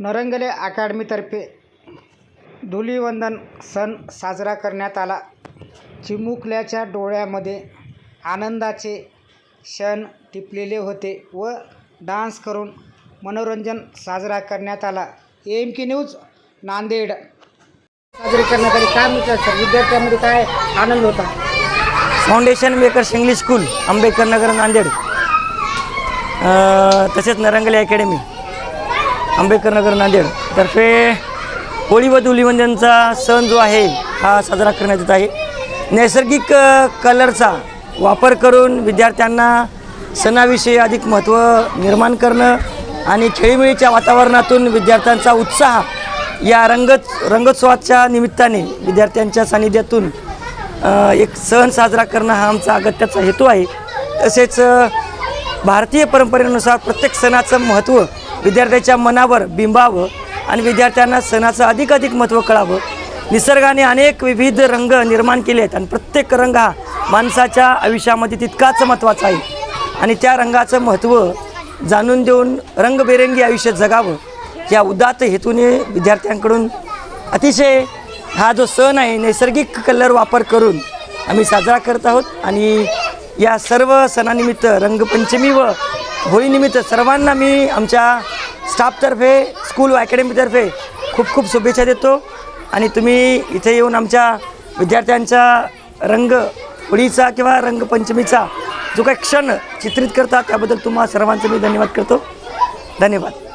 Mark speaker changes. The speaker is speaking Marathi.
Speaker 1: नरंगले अकॅडमीतर्फे धुलिवंदन सण साजरा करण्यात आला. चिमुकल्याच्या डोळ्यामध्ये आनंदाचे क्षण टिपलेले होते व डान्स करून मनोरंजन साजरा करण्यात आला. M K news Nanded. साजरी करण्यात आली काय म्हणतात सर? विद्यार्थ्यांमध्ये काय आनंद होता?
Speaker 2: Foundation makers English school Ambedkar Nagar Nanded. तसेच नरंगली अकॅडमी आंबेडकर नगर नांदेड तर्फे होळी व धुलीवंदनचा सण जो आहे हा साजरा करण्यात येत आहे. नैसर्गिक कलरचा वापर करून विद्यार्थ्यांना सणाविषयी अधिक महत्त्व निर्माण करणं आणि खेळीमेळीच्या वातावरणातून विद्यार्थ्यांचा उत्साह या रंगत रंगोत्सवाच्या निमित्ताने विद्यार्थ्यांच्या सानिध्यातून एक सण साजरा करणं हा आमचा अगत्याचा हेतू आहे. तसेच भारतीय परंपरेनुसार प्रत्येक सणाचं महत्त्व विद्यार्थ्याच्या मनावर बिंबावं आणि विद्यार्थ्यांना सणाचं अधिक अधिक महत्त्व कळावं. निसर्गाने अनेक विविध रंग निर्माण केले आहेत आणि प्रत्येक रंग हा माणसाच्या आयुष्यामध्ये तितकाच महत्त्वाचा आहे. आणि त्या रंगाचं महत्त्व जाणून देऊन रंगबेरंगी आयुष्य जगावं या उदात्त हेतूने विद्यार्थ्यांकडून अतिशय हा जो सण आहे नैसर्गिक कलर वापर करून आम्ही साजरा करत आहोत. आणि या सर्व सणानिमित्त रंगपंचमी व होळीनिमित्त सर्वांना मी आमच्या स्टाफतर्फे स्कूल व अकॅडमीतर्फे खूप खूप शुभेच्छा देतो. आणि तुम्ही इथे येऊन आमच्या विद्यार्थ्यांचा रंग होळीचा किंवा रंगपंचमीचा जो काही क्षण चित्रित करता त्याबद्दल तुम्हा सर्वांचं मी धन्यवाद करतो. धन्यवाद.